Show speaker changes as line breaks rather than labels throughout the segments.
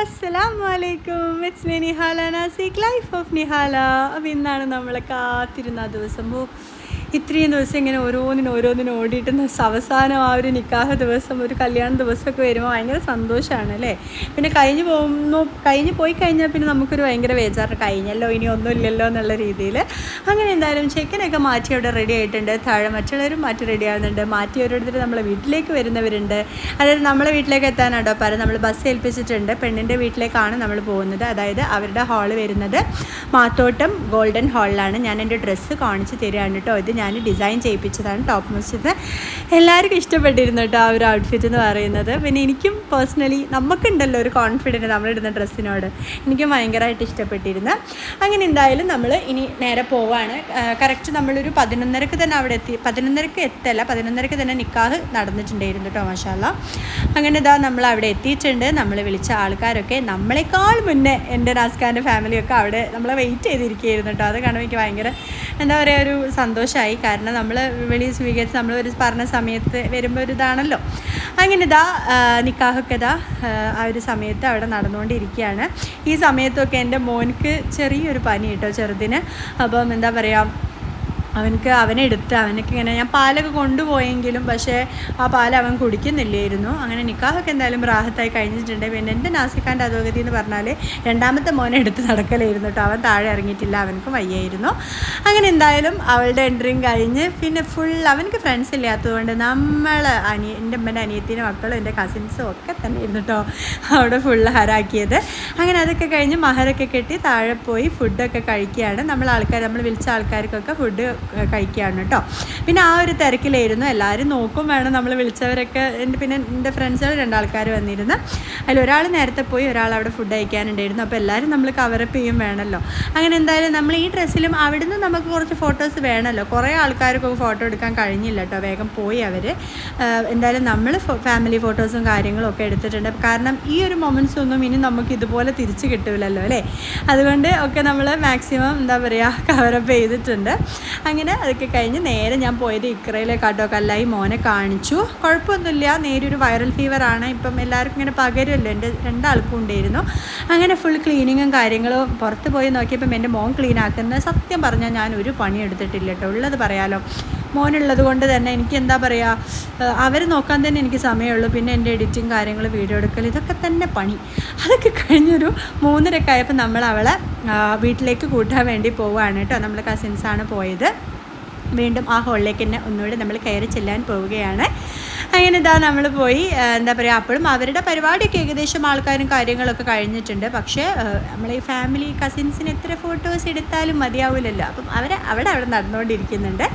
അസ്സലാമു അലൈക്കും it's me Nihala Nasik life of Nihala അപ്പോൾ ഇന്നാണ് നമ്മൾ കാത്തിരുന്ന ദിവസം. ഇത്രയും ദിവസം ഇങ്ങനെ ഓരോന്നിനും ഓരോന്നിനും ഓടിയിട്ട് അവസാനം ആ ഒരു നിക്കാഹ ദിവസം ഒരു കല്യാണ ദിവസമൊക്കെ വരുമ്പോൾ ഭയങ്കര സന്തോഷമാണ് അല്ലേ? പിന്നെ കഴിഞ്ഞ് പോകുന്നു കഴിഞ്ഞ് പോയി കഴിഞ്ഞാൽ പിന്നെ നമുക്കൊരു ഭയങ്കര ബേജാറ് കഴിഞ്ഞല്ലോ ഇനി ഒന്നും ഇല്ലല്ലോ എന്നുള്ള രീതിയിൽ അങ്ങനെ എന്തായാലും ചെക്കനൊക്കെ മാറ്റി അവിടെ റെഡി ആയിട്ടുണ്ട്. താഴെ മറ്റുള്ളവരും മാറ്റി റെഡി ആവുന്നുണ്ട്. മാറ്റി ഓരോരുത്തർ നമ്മളെ വീട്ടിലേക്ക് വരുന്നവരുണ്ട്. അതായത് നമ്മളെ വീട്ടിലേക്ക് എത്താനാട്ടോ പല നമ്മൾ ബസ് ഏൽപ്പിച്ചിട്ടുണ്ട്. പെണ്ണിന്റെ വീട്ടിലേക്കാണ് നമ്മൾ പോകുന്നത്. അതായത് അവരുടെ ഹാൾ വരുന്നത് മാത്തോട്ടം ഗോൾഡൻ ഹാളിലാണ് ഞാൻ എന്റെ ഡ്രസ്സ് കാണിച്ച് തരികയാണ് കേട്ടോ. ഇത് ഞാൻ ഡിസൈൻ ചെയ്യിപ്പിച്ചതാണ് ടോപ്പ് മോസ്റ്റ് എല്ലാവർക്കും ഇഷ്ടപ്പെട്ടിരുന്നു കേട്ടോ ആ ഒരു ഔട്ട്ഫിറ്റ് എന്ന് പറയുന്നത്. പിന്നെ എനിക്കും പേഴ്സണലി നമുക്കുണ്ടല്ലോ ഒരു കോൺഫിഡന്റ് നമ്മളിടുന്ന ഡ്രസ്സിനോട് എനിക്കും ഭയങ്കരമായിട്ട് ഇഷ്ടപ്പെട്ടിരുന്നു. അങ്ങനെ എന്തായാലും നമ്മൾ ഇനി നേരെ പോവാണ്. കറക്റ്റ് നമ്മളൊരു പതിനൊന്നരക്ക് തന്നെ അവിടെ എത്തി. പതിനൊന്നരക്ക് എത്തല്ല പതിനൊന്നരക്ക് തന്നെ നിക്കാഹ് നടന്നിട്ടുണ്ടായിരുന്നു കേട്ടോ മാഷാല്ല. അങ്ങനെ ഇതാ നമ്മൾ അവിടെ എത്തിയിട്ടുണ്ട്. നമ്മൾ വിളിച്ച ആൾക്കാരൊക്കെ നമ്മളെക്കാൾ മുന്നേ എന്റെ നാസ്കാന്റെ ഫാമിലിയൊക്കെ അവിടെ നമ്മളെ വെയിറ്റ് ചെയ്തിരിക്കുകയായിരുന്നു കേട്ടോ. അത് കാണുമ്പോൾ എനിക്ക് ഭയങ്കര എന്താ പറയുക ഒരു സന്തോഷമായി കാരണം നമ്മൾ വെളി സ്വീകരിച്ച് നമ്മൾ ഒരു പറഞ്ഞ സമയത്ത് വരുമ്പോൾ ഒരു ഇതാണല്ലോ. അങ്ങനെ ഇതാ നിക്കാഹൊക്കെ ഇതാ ആ ഒരു സമയത്ത് അവിടെ നടന്നുകൊണ്ടിരിക്കുകയാണ്. ഈ സമയത്തൊക്കെ എന്റെ മോൻക്ക് ചെറിയൊരു പനി കേട്ടോ ചെറുതിന്. അപ്പം എന്താ പറയുക അവനക്ക് അവനെടുത്ത് അവനക്ക് ഇങ്ങനെ ഞാൻ പാലൊക്കെ കൊണ്ടുപോയെങ്കിലും പക്ഷേ ആ പാൽ അവൻ കുടിക്കുന്നില്ലായിരുന്നു. അങ്ങനെ നിക്കാഹൊക്കെ എന്തായാലും റാഹത്തായി കഴിഞ്ഞിട്ടുണ്ട്. പിന്നെ എന്റെ നാസിക്കാന്റെ അധോഗതി എന്ന് പറഞ്ഞാൽ രണ്ടാമത്തെ മോനെ എടുത്ത് നടക്കലായിരുന്നു കേട്ടോ. അവൻ താഴെ ഇറങ്ങിയിട്ടില്ല. അവനക്കും വയ്യായിരുന്നു. അങ്ങനെ എന്തായാലും അവളുടെ എൻട്രിയും കഴിഞ്ഞ് പിന്നെ ഫുൾ അവനക്ക് ഫ്രണ്ട്സ് ഇല്ലാത്തതുകൊണ്ട് നമ്മൾ അനിയ എന്റെ അമ്മന്റെ അനിയത്തിന്റെ മക്കളും എന്റെ കസിൻസും ഒക്കെ തന്നെ ഇരുന്നു കേട്ടോ അവിടെ ഫുൾ ഹരാക്കിയത് അങ്ങനെ അതൊക്കെ കഴിഞ്ഞ് മഹരൊക്കെ കെട്ടി താഴെ പോയി ഫുഡൊക്കെ കഴിക്കുകയാണ്. നമ്മൾ ആൾക്കാർ നമ്മൾ വിളിച്ച ആൾക്കാർക്കൊക്കെ ഫുഡ് കഴിക്കുകയാണ് കേട്ടോ. പിന്നെ ആ ഒരു തിരക്കിലായിരുന്നു. എല്ലാവരും നോക്കും വേണം നമ്മൾ വിളിച്ചവരൊക്കെ. എന്റെ പിന്നെ എന്റെ ഫ്രണ്ട്സുകൾ രണ്ടാൾക്കാർ വന്നിരുന്നു. അതിൽ ഒരാൾ നേരത്തെ പോയി ഒരാൾ അവിടെ ഫുഡ് കഴിക്കാനുണ്ടായിരുന്നു. അപ്പോൾ എല്ലാവരും നമ്മൾ കവറപ്പ് ചെയ്യും വേണമല്ലോ അങ്ങനെ എന്തായാലും നമ്മൾ ഈ ഡ്രസ്സിലും അവിടുന്ന് നമുക്ക് കുറച്ച് ഫോട്ടോസ് വേണമല്ലോ കുറേ ആൾക്കാർക്കൊക്കെ ഫോട്ടോ എടുക്കാൻ കഴിഞ്ഞില്ല കേട്ടോ. വേഗം പോയി അവർ എന്തായാലും നമ്മൾ ഫാമിലി ഫോട്ടോസും കാര്യങ്ങളും ഒക്കെ എടുത്തിട്ടുണ്ട്. കാരണം ഈ ഒരു മൊമെന്റ്സ് ഒന്നും ഇനി നമുക്ക് ഇതുപോലെ തിരിച്ച് കിട്ടില്ലല്ലോ അല്ലേ? അതുകൊണ്ട് ഒക്കെ നമ്മൾ മാക്സിമം എന്താ പറയുക കവറപ്പ് ചെയ്തിട്ടുണ്ട്. അങ്ങനെ അതൊക്കെ കഴിഞ്ഞ് നേരെ ഞാൻ പോയത് ഇക്രയിലേക്കാട്ടോ. കല്ലായി മോനെ കാണിച്ചു. കുഴപ്പമൊന്നുമില്ല. നേരെ ഒരു വൈറൽ ഫീവറാണ് ഇപ്പം എല്ലാവർക്കും ഇങ്ങനെ പകരുമല്ലോ. എന്റെ രണ്ടാൾക്കും ഉണ്ടായിരുന്നു. അങ്ങനെ ഫുൾ ക്ലീനിങ്ങും കാര്യങ്ങളും പുറത്ത് പോയി നോക്കിയപ്പം എന്റെ മോൻ ക്ലീൻ ആക്കുന്നത് സത്യം പറഞ്ഞാൽ ഞാൻ ഒരു പണി എടുത്തിട്ടില്ല കേട്ടോ. ഉള്ളത് പറയാലോ. മോനുള്ളത് കൊണ്ട് തന്നെ എനിക്ക് എന്താ പറയുക അവർ നോക്കാൻ തന്നെ എനിക്ക് സമയമുള്ളൂ. പിന്നെ എന്റെ എഡിറ്റിങ് കാര്യങ്ങൾ വീഡിയോ എടുക്കൽ ഇതൊക്കെ തന്നെ പണി. അതൊക്കെ കഴിഞ്ഞൊരു മൂന്നരക്കായപ്പോൾ നമ്മൾ അവളെ വീട്ടിലേക്ക് കൂട്ടാൻ വേണ്ടി പോവുകയാണ് കേട്ടോ. നമ്മൾ കസിൻസാണ് പോയത്. വീണ്ടും ആ ഹോളിലേക്ക് തന്നെ ഒന്നുകൂടി നമ്മൾ കയറി ചെല്ലാൻ പോവുകയാണ്. അങ്ങനെ ഇതാ നമ്മൾ പോയി എന്താ പറയുക അപ്പോഴും അവരുടെ പരിപാടിയൊക്കെ ഏകദേശം ആൾക്കാരും കാര്യങ്ങളൊക്കെ കഴിഞ്ഞിട്ടുണ്ട്. പക്ഷേ നമ്മൾ ഈ ഫാമിലി കസിൻസിന് എത്ര ഫോട്ടോസ് എടുത്താലും മതിയാവില്ലല്ലോ അപ്പം അവർ അവിടെ അവിടെ നടന്നുകൊണ്ടിരിക്കുന്നുണ്ട്.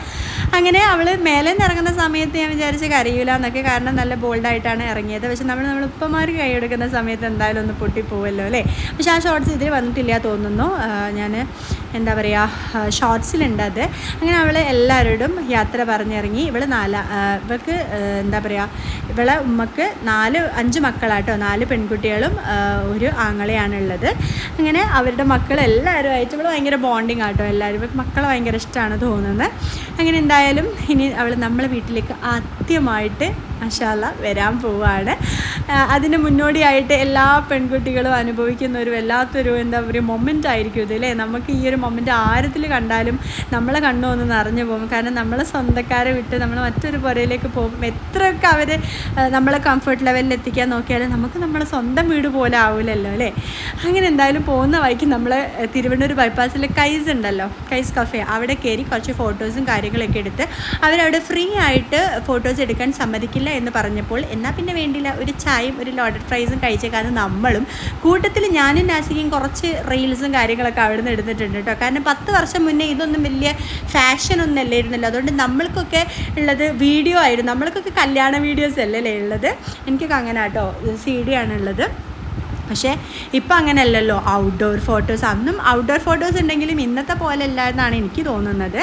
അങ്ങനെ അവൾ മേലെ ഇറങ്ങുന്ന സമയത്ത് ഞാൻ വിചാരിച്ച് കരയൂല എന്നൊക്കെ കാരണം നല്ല ബോൾഡായിട്ടാണ് ഇറങ്ങിയത്. പക്ഷെ നമ്മൾ നമ്മൾ ഉപ്പമാർ കൈയെടുക്കുന്ന സമയത്ത് എന്തായാലും ഒന്ന് പൊട്ടിപ്പോവല്ലോ അല്ലേ? പക്ഷേ ആ ഷോർട്സ് ഇതിൽ വന്നിട്ടില്ല തോന്നുന്നു. ഞാൻ എന്താ പറയുക ഷോർട്സിലുണ്ട് അത്. അങ്ങനെ അവൾ എല്ലാവരോടും യാത്ര പറഞ്ഞിറങ്ങി. ഇവൾ നാല ഇവൾക്ക് എന്താ പറയുക ഇവളെ ഉമ്മക്ക് നാല് അഞ്ച് മക്കളാട്ടോ. നാല് പെൺകുട്ടികളും ഒരു ഒരു ആങ്ങളെയാണുള്ളത്. അങ്ങനെ അവരുടെ മക്കൾ എല്ലാവരും ആയിട്ട് ഇവൾ ഭയങ്കര ബോണ്ടിങ് ആട്ടോ എല്ലാവരും. ഇവൾക്ക് മക്കളെ ഭയങ്കര ഇഷ്ടമാണ് തോന്നുന്നത്. അങ്ങനെ എന്തായാലും ഇനി അവൾ നമ്മളെ വീട്ടിലേക്ക് ആദ്യമായിട്ട് മഷാല വരാൻ പോവുകയാണ് അതിന് മുന്നോടിയായിട്ട് എല്ലാ പെൺകുട്ടികളും അനുഭവിക്കുന്ന ഒരു വല്ലാത്തൊരു എന്താ പറയുക മൊമെന്റ് ആയിരിക്കും ഇത് അല്ലേ? നമുക്ക് ഈ ഒരു മൊമെന്റ് ആരത്തിൽ കണ്ടാലും നമ്മളെ കണ്ണു ഒന്ന് നിറഞ്ഞു പോകും. കാരണം നമ്മളെ സ്വന്തക്കാരെ വിട്ട് നമ്മൾ മറ്റൊരു പുറയിലേക്ക് പോകും. എത്രയൊക്കെ അവർ നമ്മളെ കംഫർട്ട് ലെവലിൽ എത്തിക്കാൻ നോക്കിയാലും നമുക്ക് നമ്മളെ സ്വന്തം വീട് പോലെ ആവില്ലല്ലോ അല്ലേ? അങ്ങനെ എന്തായാലും പോകുന്ന വഴിക്ക് നമ്മൾ തിരുവനന്തപുരം ബൈപ്പാസിൽ കൈസ് ഉണ്ടല്ലോ കൈസ് കഫേ അവിടെ കയറി കുറച്ച് ഫോട്ടോസും കാര്യങ്ങളൊക്കെ എടുത്ത് അവരവിടെ ഫ്രീ ആയിട്ട് ഫോട്ടോസ് എടുക്കാൻ സമ്മതിക്കില്ല എന്ന് പറഞ്ഞപ്പോൾ എന്നാൽ പിന്നെ വേണ്ടില്ല ഒരു ചായയും ഒരു ലോഡഡ് ഫ്രൈസും കഴിച്ചേക്കാന്ന് നമ്മളും കൂട്ടത്തിൽ ഞാനും നാസിക്കും കുറച്ച് റീൽസും കാര്യങ്ങളൊക്കെ അവിടെ നിന്ന് എടുത്തിട്ടുണ്ട് കേട്ടോ. കാരണം പത്ത് വർഷം മുന്നേ ഇതൊന്നും വലിയ ഫാഷൻ ഒന്നും അല്ലായിരുന്നല്ലോ. അതുകൊണ്ട് നമ്മൾക്കൊക്കെ ഉള്ളത് വീഡിയോ ആയിരുന്നു. നമ്മൾക്കൊക്കെ കല്യാണ വീഡിയോസ് അല്ലല്ലേ ഉള്ളത്? എനിക്കൊക്കെ അങ്ങനെ കേട്ടോ സി ഡി ആണുള്ളത്. പക്ഷേ ഇപ്പം അങ്ങനെയല്ലല്ലോ. ഔട്ട്ഡോർ ഫോട്ടോസ് അന്നും ഔട്ട്ഡോർ ഫോട്ടോസ് ഉണ്ടെങ്കിലും ഇന്നത്തെ പോലെ അല്ല എന്നാണ് എനിക്ക് തോന്നുന്നത്.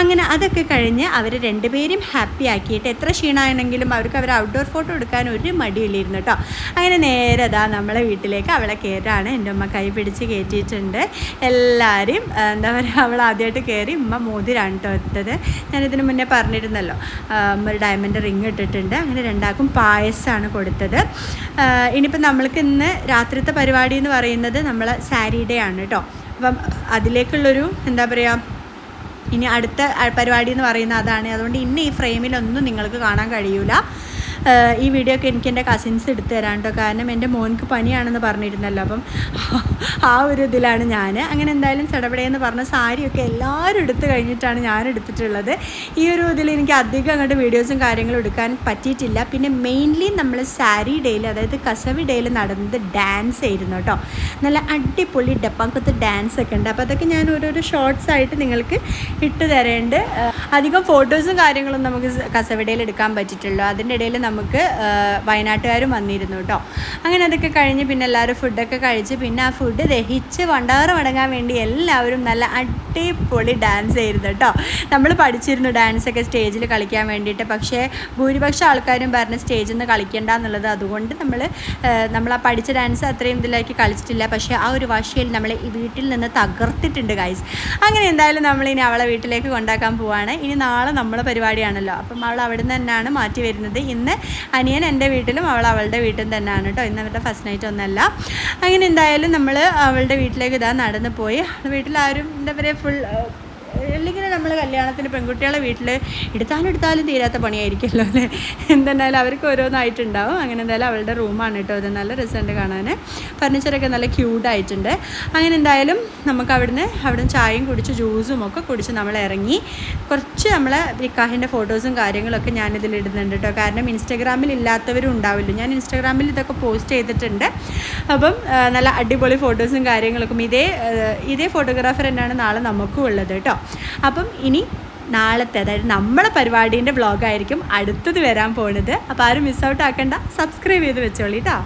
അങ്ങനെ അതൊക്കെ കഴിഞ്ഞ് അവർ രണ്ടുപേരും ഹാപ്പി ആക്കിയിട്ട് എത്ര ക്ഷീണമാണെങ്കിലും അവർക്ക് അവർ ഔട്ട്ഡോർ ഫോട്ടോ എടുക്കാൻ ഒരു മടിയില്ലായിരുന്നു കേട്ടോ അങ്ങനെ നേരെ അതാ നമ്മളെ വീട്ടിലേക്ക് അവളെ കയറാണ് എന്റെ ഉമ്മ കൈ പിടിച്ച് കയറ്റിയിട്ടുണ്ട് എല്ലാവരും എന്താ പറയുക അവൾ ആദ്യമായിട്ട് കയറി ഉമ്മ മോതിരാണ് കേട്ടോ ഇട്ടത് ഞാനിതിന് മുന്നേ പറഞ്ഞിരുന്നല്ലോ. ഒരു ഡയമണ്ട് റിങ് ഇട്ടിട്ടുണ്ട്. അങ്ങനെ രണ്ടാൾക്കും പായസമാണ് കൊടുത്തത്. ഇനിയിപ്പോൾ നമ്മൾക്ക് ഇന്ന് രാത്രി രാത്രിത്തെ പരിപാടി എന്ന് പറയുന്നത് നമ്മൾ സാരി ഡേ ആണ് കേട്ടോ അപ്പം അതിലേക്കുള്ളൊരു എന്താ പറയുക ഇനി അടുത്ത പരിപാടി എന്ന് പറയുന്നത് അതാണ്. അതുകൊണ്ട് ഇന്ന് ഈ ഫ്രെയിമിലൊന്നും നിങ്ങൾക്ക് കാണാൻ കഴിയൂല. ഈ വീഡിയോ ഒക്കെ എനിക്ക് എന്റെ കസിൻസ് എടുത്തു തരാൻ കേട്ടോ കാരണം എന്റെ മോൻക്ക് പനിയാണെന്ന് പറഞ്ഞിരുന്നല്ലോ. അപ്പം ആ ഒരു ഇതിലാണ് ഞാൻ. അങ്ങനെ എന്തായാലും ചടപടയെന്ന് പറഞ്ഞ സാരിയൊക്കെ എല്ലാവരും എടുത്തു കഴിഞ്ഞിട്ടാണ് ഞാൻ എടുത്തിട്ടുള്ളത്. ഈ ഒരു ഇതിൽ എനിക്ക് അധികം അങ്ങോട്ട് വീഡിയോസും കാര്യങ്ങളും എടുക്കാൻ പറ്റിയിട്ടില്ല. പിന്നെ മെയിൻലി നമ്മൾ സാരി ഡേയിൽ അതായത് കസവി ഡേയിൽ നടന്നത് ഡാൻസ് ആയിരുന്നു കേട്ടോ. നല്ല അടിപൊളി ഡപ്പാക്കത്ത് ഡാൻസ് ഒക്കെ ഉണ്ട്. അപ്പോൾ അതൊക്കെ ഞാൻ ഓരോരോ ഷോർട്സ് ആയിട്ട് നിങ്ങൾക്ക് ഇട്ട് തരേണ്ട. അധികം ഫോട്ടോസും കാര്യങ്ങളും നമുക്ക് കസവിടയിൽ എടുക്കാൻ പറ്റിയിട്ടുള്ളൂ. അതിന്റെ ഇടയിൽ നമുക്ക് വയനാട്ടുകാരും വന്നിരുന്നു കേട്ടോ അങ്ങനെ അതൊക്കെ കഴിഞ്ഞ് പിന്നെ എല്ലാവരും ഫുഡൊക്കെ കഴിച്ച് പിന്നെ ആ ഫുഡ് ദഹിച്ച് വണ്ടാറ് മടങ്ങാൻ വേണ്ടി എല്ലാവരും നല്ല അടിപൊളി ഡാൻസ് ആയിരുന്നു കേട്ടോ നമ്മൾ പഠിച്ചിരുന്നു ഡാൻസൊക്കെ സ്റ്റേജിൽ കളിക്കാൻ വേണ്ടിയിട്ട്. പക്ഷേ ഭൂരിപക്ഷം ആൾക്കാരും പറഞ്ഞ് സ്റ്റേജിൽ നിന്ന് കളിക്കേണ്ട എന്നുള്ളത് അതുകൊണ്ട് നമ്മൾ നമ്മൾ ആ പഠിച്ച ഡാൻസ് അത്രയും ഇതിലേക്ക് കളിച്ചിട്ടില്ല. പക്ഷേ ആ ഒരു വാശിയിൽ നമ്മൾ ഈ വീട്ടിൽ നിന്ന് തകർത്തിട്ടുണ്ട് ഗൈസ് അങ്ങനെ എന്തായാലും നമ്മൾ ഇനി അവളെ വീട്ടിലേക്ക് കൊണ്ടാക്കാൻ പോവാണ്. ഇനി നാളെ നമ്മളെ പരിപാടിയാണല്ലോ. അപ്പം അവൾ അവിടെ നിന്ന് തന്നെയാണ് മാറ്റി വരുന്നത്. ഇന്ന് അനിയൻ എന്റെ വീട്ടിലും അവൾ അവളുടെ വീട്ടിൽ തന്നെയാണ് കേട്ടോ. ഇന്ന് അവരുടെ ഫസ്റ്റ് നൈറ്റ് ഒന്നല്ല. അങ്ങനെ എന്തായാലും നമ്മൾ അവളുടെ വീട്ടിലേക്ക് ഇതാ നടന്നു പോയി. വീട്ടിൽ ആരും എന്താ പറയുക ഫുൾ അല്ലെങ്കിൽ നമ്മൾ കല്യാണത്തിന് പെൺകുട്ടികളെ വീട്ടിൽ എടുത്താലും എടുത്താലും തീരാത്ത പണിയായിരിക്കുമല്ലോ അല്ലേ? എന്തെന്നാലും അവർക്ക് ഓരോന്നായിട്ടുണ്ടാവും. അങ്ങനെ എന്തായാലും അവളുടെ റൂമാണ് കേട്ടോ ഇത്. നല്ല രസമുണ്ട് കാണാൻ ഫർണിച്ചറൊക്കെ നല്ല ക്യൂട്ടായിട്ടുണ്ട്. അങ്ങനെ എന്തായാലും നമുക്ക് അവിടുന്ന് അവിടെ ചായയും കുടിച്ച് ജ്യൂസും ഒക്കെ കുടിച്ച് നമ്മൾ ഇറങ്ങി. കുറച്ച് നമ്മളെ വിക്കാഹിന്റെ ഫോട്ടോസും കാര്യങ്ങളൊക്കെ ഞാനിതിൽ ഇടുന്നുണ്ട് കേട്ടോ. കാരണം ഇൻസ്റ്റാഗ്രാമിൽ ഇല്ലാത്തവരും ഉണ്ടാവില്ല. ഞാൻ ഇൻസ്റ്റാഗ്രാമിൽ ഇതൊക്കെ പോസ്റ്റ് ചെയ്തിട്ടുണ്ട്. അപ്പം നല്ല അടിപൊളി ഫോട്ടോസും കാര്യങ്ങളൊക്കെ. ഇതേ ഇതേ ഫോട്ടോഗ്രാഫർ തന്നെയാണ് നാളെ നമുക്കും ഉള്ളത് കേട്ടോ. അപ്പം ഇനി നാളത്തെ അതായത് നമ്മളെ പരിപാടീന്റെ വ്ളോഗായിരിക്കും അടുത്തത് വരാൻ പോണത്. അപ്പോൾ ആരും മിസ് ഔട്ട് ആക്കണ്ട. സബ്സ്ക്രൈബ് ചെയ്ത് വെച്ചോളി കേട്ടോ